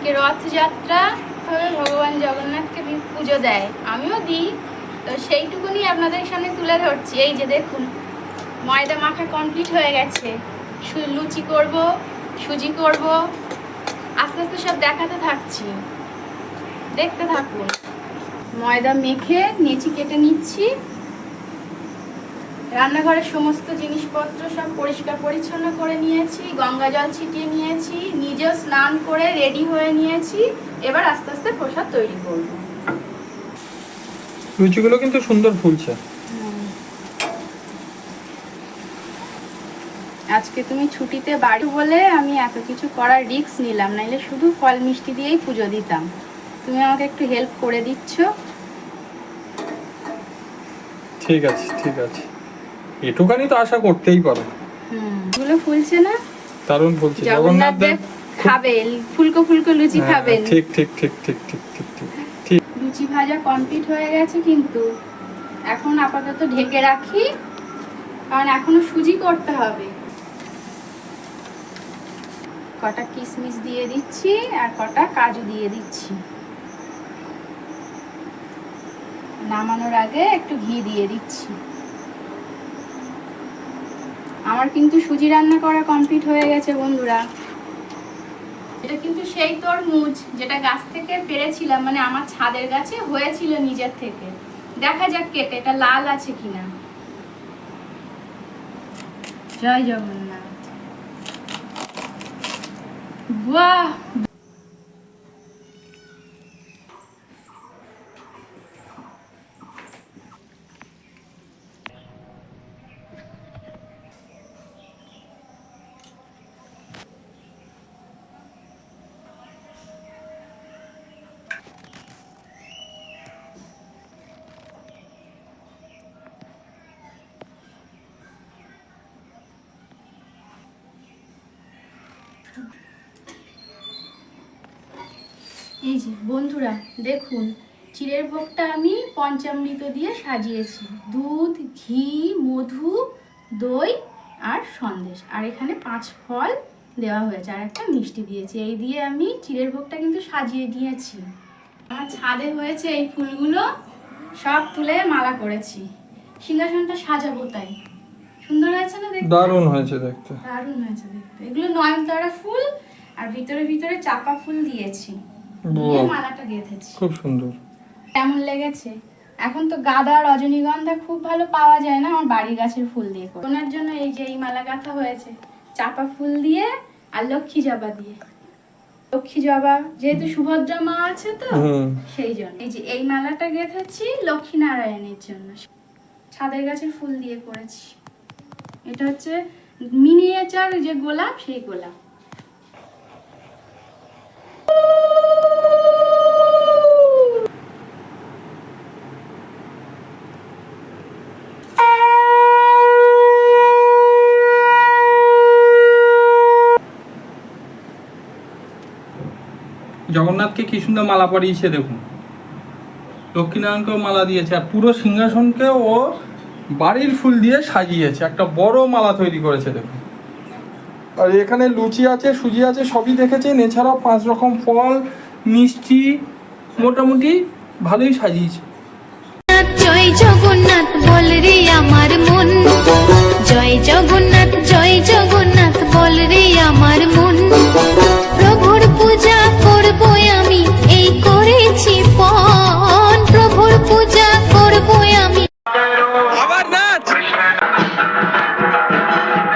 আজকে রথযাত্রা হবে ভগবান জগন্নাথকে পুজো দেয়। আমিও দিই। তো সেইটুকুনি আপনাদের সামনে তুলে ধরছি। এই যে দেখুন, ময়দা মাখা কমপ্লিট হয়ে গেছে। লুচি করব, সুজি করব, আস্তে আস্তে সব দেখাতে থাকছি। দেখতে থাকুন। ময়দা মেখে, নেচি কেটে নিচ্ছি। রান্নাঘরের সমস্ত জিনিসপত্র সব পরিষ্কার পরিচ্ছন্ন করে নিয়েছি গঙ্গা জল ছিটিয়ে নিয়েছি নিজেও স্নান করে রেডি হয়ে নিয়েছি এবার আস্তে আস্তে প্রসাদ তৈরি করব। লুচিগুলো কিন্তু সুন্দর ফুলছে। আজকে তুমি ছুটিতে বাড়ি বলে আমি এত কিছু করার রিস্ক নিলাম নাইলে শুধু ফল মিষ্টি দিয়েই পুজো দিতাম। তুমি আমাকে একটু হেল্প করে দিচ্ছ? ঠিক আছে ঠিক আছে। এটুখানি তো আশা করতেই পারো। এগুলো ফুলছে না? দারুণ ফুলছে। জগন্নাথ দেব ফুলকো ফুলকো লুচি হ্যাঁ, ঠিক ঠিক ঠিক ঠিক ঠিক ঠিক ঠিক লুচি ভাজা কমপ্লিট হয়ে গেছে কিন্তু। এখন আপাতত ঢেকে রাখি কারণ এখনও সুজি করতে হবে। কটা কিশমিশ দিয়ে দিচ্ছি আর কটা কাজু দিয়ে দিচ্ছি। নামানোর আগে একটু ঘি দিয়ে দিচ্ছি। আমার কিন্তু সুজি রান্না করা কমপ্লিট হয়ে গেছে বন্ধুরা। এটা কিন্তু সেই তরমুজ যেটা গাছ থেকে পেরেছিলাম মানে আমার ছাদের গাছে হয়েছিল নিজের থেকে। দেখা যাক কেটে এটা লাল আছে কিনা। জয় জগন্নাথ। বাহ! এই যে, বন্ধুরা, দেখুন, চিড়ের ভোগটা আমি পঞ্চামৃত দিয়ে সাজিয়েছি। দুধ, ঘি, মধু, দই আর সন্দেশ। আর এখানে পাঁচ ফল দেওয়া হয়েছে, আর একটা মিষ্টি দিয়েছি। এই দিয়ে আমি চিড়ের ভোগটা কিন্তু সাজিয়ে দিয়েছি। আমার ছাদে হয়েছে এই ফুলগুলো, সব তুলে মালা করেছি। সিংহাসনটা সাজাবো তাই। সুন্দর হয়েছে না দেখতে? দারুণ হয়েছে দেখতে। দারুণ হয়েছে দেখতে। এগুলো নয়নতারা ফুল আর ভিতরে ভিতরে চাপা ফুল দিয়েছি। দিয়ে মালাটা গেঁথেছি। খুব সুন্দর। কেমন লেগেছে? এখন তো গাঁদা রজনীগন্ধা খুব ভালো পাওয়া যায় না আমার বাড়ি গাছের ফুল দিয়ে। ওনার জন্য এই যে এই মালা গাঁথা হয়েছে। চাপা ফুল দিয়ে আর লক্ষ্মী জবা দিয়ে। লক্ষ্মী জবা যেহেতু সুভদ্রা মা আছে তো সেই জন্য। এই যে এই মালাটা গেঁথেছি লক্ষ্মী নারায়ণের জন্য। ছাদের গাছের ফুল দিয়ে করেছি। এটা হচ্ছে মিনিয়েচার যে গোলাপ, সেই গোলাপ। জগন্নাথকে কি সুন্দর মালা পরিয়েছে দেখুন। লক্ষ্মীনারায়ণকেও মালা দিয়েছে, আর পুরো সিংহাসনকে ও বাড়ির ফুল দিয়ে সাজিয়েছে, একটা বড় মালা তৈরি করেছে দেখুন। আর এখানে লুচি আছে, সুজি আছে, সবই দেখেছেন, এছাড়াও পাঁচ রকম ফল, মিষ্টি, মোটামুটি ভালোই সাজিয়েছে। জয় জগন্নাথ বল রে আমার মন, জয় জগন্নাথ জয় জগন্নাথ।